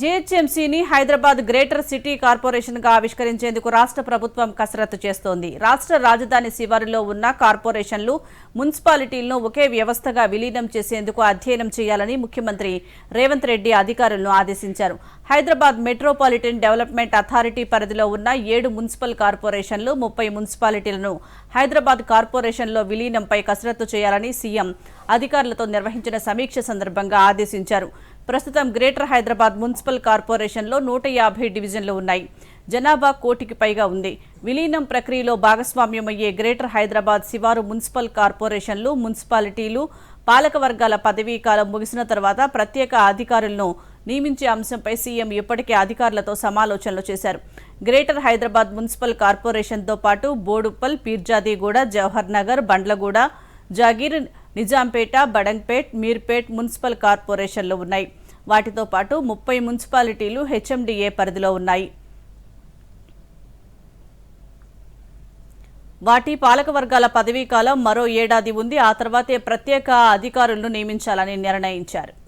జీహెచ్ఎంసీని Hyderabad greater city కార్పొరేషన్గా ఆవిష్కరించేందుకు రాష్ట్ర ప్రభుత్వం కసరత్తు చేస్తోంది. రాష్ట్ర రాజధాని శివారులో ఉన్న కార్పొరేషన్లు మున్సిపాలిటీలను ఒకే వ్యవస్థగా విలీనం చేసేందుకు అధ్యయనం చేయాలని ముఖ్యమంత్రి రేవంత్ రెడ్డి అధికారులను ఆదేశించారు. హైదరాబాద్ మెట్రోపాలిటన్ డెవలప్మెంట్ అథారిటీ పరిధిలో ఉన్న ఏడు మున్సిపల్ కార్పొరేషన్లు ముప్పై మున్సిపాలిటీలను హైదరాబాద్ కార్పొరేషన్లో విలీనంపై కసరత్తు చేయాలని సీఎం అధికారులతో నిర్వహించిన సమీక్ష సందర్భంగా ఆదేశించారు. ప్రస్తుతం గ్రేటర్ హైదరాబాద్ మున్సిపల్ కార్పొరేషన్లో నూట యాభై డివిజన్లు ఉన్నాయి. జనాభా కోటికి పైగా ఉంది. విలీనం ప్రక్రియలో భాగస్వామ్యమయ్యే గ్రేటర్ హైదరాబాద్ శివారు మున్సిపల్ కార్పొరేషన్లు మున్సిపాలిటీలు పాలక వర్గాల పదవీ కాలం ముగిసిన తర్వాత ప్రత్యేక అధికారులను నియమించే అంశంపై సీఎం ఇప్పటికే అధికారులతో సమాలోచనలు చేశారు. గ్రేటర్ హైదరాబాద్ మున్సిపల్ కార్పొరేషన్తో పాటు బోడుప్పల్ పీర్జాదీగూడ జవహర్ నగర్ బండ్లగూడ జాగీర్ నిజాంపేట బడంగ్పేట్ మీర్పేట్ మున్సిపల్ కార్పొరేషన్లు ఉన్నాయి. వాటితో పాటు ముప్పై మున్సిపాలిటీలు హెచ్ఎండిఏ పరిధిలో ఉన్నాయి. వాటి పాలకవర్గాల పదవీ కాలం మరో ఏడాది ఉంది. ఆ తర్వాతే ప్రత్యేక అధికారులను నియమించాలని నిర్ణయించారు.